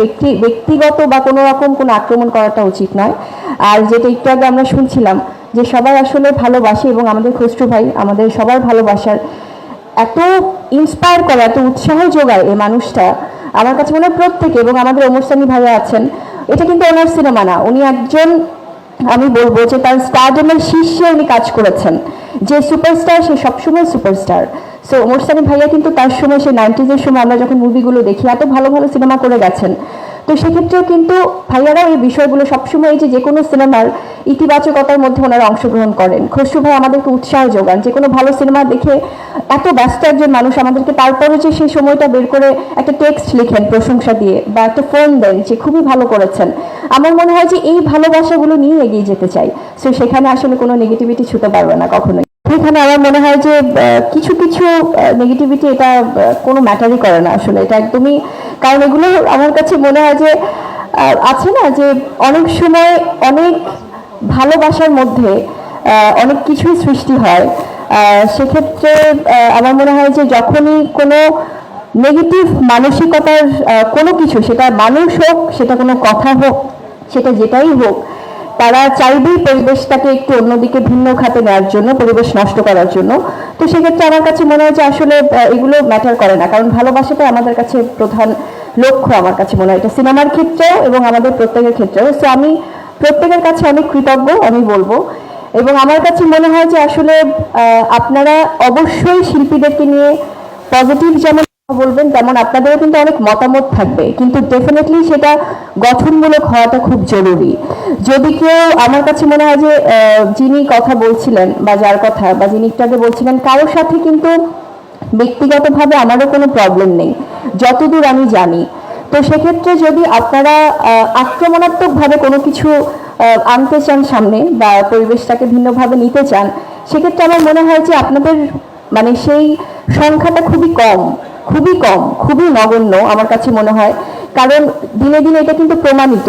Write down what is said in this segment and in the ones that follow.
ব্যক্তি, ব্যক্তিগত বা কোনো রকম কোনো আক্রমণ করাটা উচিত নয়। আর যেটা একটু আগে আমরা শুনছিলাম যে সবাই আসলে ভালোবাসে এবং আমাদের খসরু ভাই আমাদের সবার ভালোবাসার এত ইন্সপায়ার করে, এত উৎসাহ যোগায় এই মানুষটা, আমার কাছে মনে হয় প্রত্যেকে এবং আমাদের সানি ভাইয়া আছেন, এটা কিন্তু ওনার সিনেমা না। উনি একজন, আমি বলব যে তার স্টারডমের শীর্ষে উনি কাজ করেছেন। যে সুপারস্টার সে সবসময় সুপারস্টার সো ওমর সানি ভাইয়া কিন্তু তার সময় সে নাইনটিজের সময় আমরা যখন মুভিগুলো দেখি, এত ভালো ভালো সিনেমা করে গেছেন। তো সেক্ষেত্রেও কিন্তু ভাইয়ারাও এই বিষয়গুলো সবসময় এই যে যে কোনো সিনেমার ইতিবাচকতার মধ্যে ওনারা অংশগ্রহণ করেন। খসরু ভাই আমাদেরকে উৎসাহ যোগান, যে কোনো ভালো সিনেমা দেখে এত ব্যস্ত একজন মানুষ আমাদেরকে তারপরে যে সেই সময়টা বের করে একটা টেক্সট লিখেন প্রশংসা দিয়ে, বা একটা ফোন দেন, যে খুবই ভালো করেছেন। আমার মনে হয় যে এই ভালোবাসাগুলো নিয়ে এগিয়ে যেতে চাই। সো সেখানে আসলে কোনো নেগেটিভিটি ছুতে পারবে না কখনোই। এখানে আমার মনে হয় যে কিছু কিছু নেগেটিভিটি এটা কোনো ম্যাটারই করে না আসলে। এটা একদমই, কারণ এগুলো আমার কাছে মনে হয় যে আছে না যে, অনেক সময় অনেক ভালোবাসার মধ্যে অনেক কিছুই সৃষ্টি হয়। সেক্ষেত্রে আমার মনে হয় যে, যখনই কোনো নেগেটিভ মানসিকতার কোনো কিছু, সেটা মানুষ হোক, সেটা কোনো কথা হোক, সেটা যেটাই হোক তারা চাইবেই পরিবেশটাকে একটু অন্যদিকে ভিন্ন খাতে নেওয়ার জন্য, পরিবেশ নষ্ট করার জন্য। তো সেক্ষেত্রে আমার কাছে মনে হয় যে আসলে এগুলো ম্যাটার করে না। কারণ ভালোবাসাটাই আমাদের কাছে প্রধান লক্ষ্য আমার কাছে মনে হয়। এটা সিনেমার ক্ষেত্রেও এবং আমাদের প্রত্যেকের ক্ষেত্রেও সো আমি, প্রত্যেকের কাছে অনেক কৃতজ্ঞ, আমি বলব। এবং আমার কাছে মনে হয় যে আসলে আপনারা অবশ্যই শিল্পীদেরকে নিয়ে পজিটিভ যেমন বলবেন, তেমন আপনাদেরও কিন্তু অনেক মতামত থাকবে। কিন্তু ডেফিনেটলি সেটা গঠনমূলক হওয়াটা খুব জরুরি। যদি কেউ আমার কাছে মনে হয় যে যিনি কথা বলছিলেন বা যার কথা বা যিনি একটু বলছিলেন, কারোর সাথে কিন্তু ব্যক্তিগতভাবে আমারও কোনো প্রবলেম নেই। যতদূর আমি জানি। তো সেক্ষেত্রে যদি আপনারা আক্রমণাত্মকভাবে কোনো কিছু আনতে চান সামনে বা পরিবেশটাকে ভিন্নভাবে নিতে চান, সেক্ষেত্রে আমার মনে হয় যে আপনাদের মানে সেই সংখ্যাটা খুবই কম। খুবই কম, খুবই নগণ্য আমার কাছে মনে হয়। কারণ দিনে দিনে এটা কিন্তু প্রমাণিত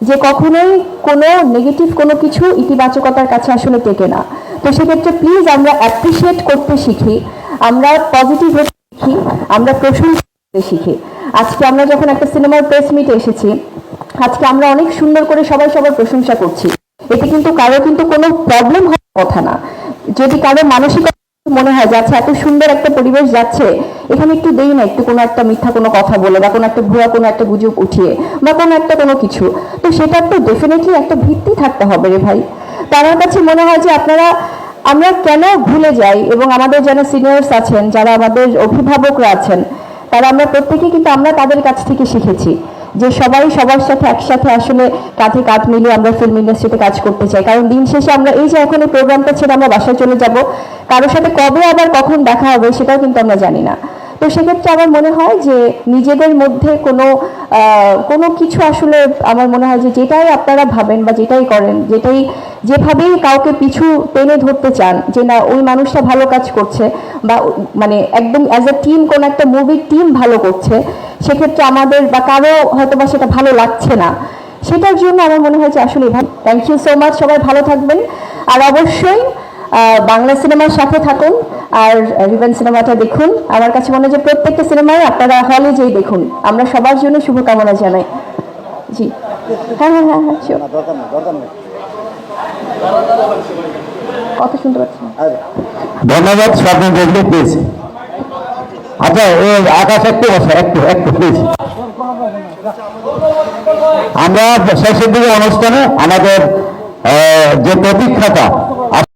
যে কখনোই কোনো নেগেটিভ কোনো কিছু ইতিবাচকতার কাছে আসলে টেকে না। তো সেক্ষেত্রে প্লিজ আমরা অ্যাপ্রিসিয়েট করতে শিখি, আমরা পজিটিভ হতে শিখি, আমরা প্রশংসা করতে শিখি। আজকে আমরা যখন একটা সিনেমার প্রেস মিটে এসেছি, আজকে আমরা অনেক সুন্দর করে সবাই সবার প্রশংসা করছি। এতে কিন্তু কারও কিন্তু কোনো প্রবলেম হওয়ার কথা না। যদি কারও মানসিক মনে হয় যে আচ্ছা এত সুন্দর একটা পরিবেশ যাচ্ছে, এখানে একটু দেই না একটু কোনো একটা মিথ্যা কোনো কথা বলে বা কোনো একটা ভুয়া কোনো একটা গুজব উঠিয়ে বা কোনো একটা কোনো কিছু। তো সেটার তো ডেফিনেটলি একটা ভিত্তি থাকতে হবে রে ভাই। তো আমার কাছে মনে হয় যে আপনারা, আমরা কেন ভুলে যাই এবং আমাদের যারা সিনিয়র্স আছেন, যারা আমাদের অভিভাবকরা আছেন, তারা আমরা প্রত্যেকেই কিন্তু আমরা তাদের কাছ থেকে শিখেছি। যে সবাই সবার সাথে একসাথে আসলে কাঁধে কাঁধ মিলিয়ে আমরা ফিল্ম ইন্ডাস্ট্রিতে কাজ করতে চাই। কারণ দিন শেষে আমরা এই যে এখন এই প্রোগ্রামটা ছেড়ে আমরা বাসায় চলে যাব। কারোর সাথে কবে আবার কখন দেখা হবে সেটাও কিন্তু আমরা জানি না। তো সেক্ষেত্রে আমার মনে হয় যে নিজেদের মধ্যে কোনো কোনো কিছু আসলে আমার মনে হয় যে যেটাই আপনারা ভাবেন বা যেটাই করেন, যেটাই, যেভাবেই কাউকে পিছু টেনে ধরতে চান যে না, ওই মানুষটা ভালো কাজ করছে বা মানে একদম অ্যাজ এ টিম কোনো একটা মুভির টিম ভালো করছে সেক্ষেত্রে আমাদের বা কারও হয়তো বা সেটা ভালো লাগছে না। সেটার জন্য আমার মনে হয় যে আসলে থ্যাংক ইউ সো মাচ সবাই ভালো থাকবেন। আর অবশ্যই বাংলা সিনেমার সাথে থাকুন আর রিভেন সিনেমাটা দেখুন। আমার কাছে মনে হয় যে প্রত্যেকটা সিনেমায় আপনারা হলে যেই দেখুন। আমরা সবার জন্য শুভকামনা জানাই। জি। হ্যাঁ হ্যাঁ হ্যাঁ হ্যাঁ কথা শুনতে পাচ্ছি ধন্যবাদ, স্বপ্ন দেখলে প্লিজ আচ্ছা আকাশ আমরা শেষের দিকে অনুষ্ঠানে আমাদের যে প্রতীক্ষাটা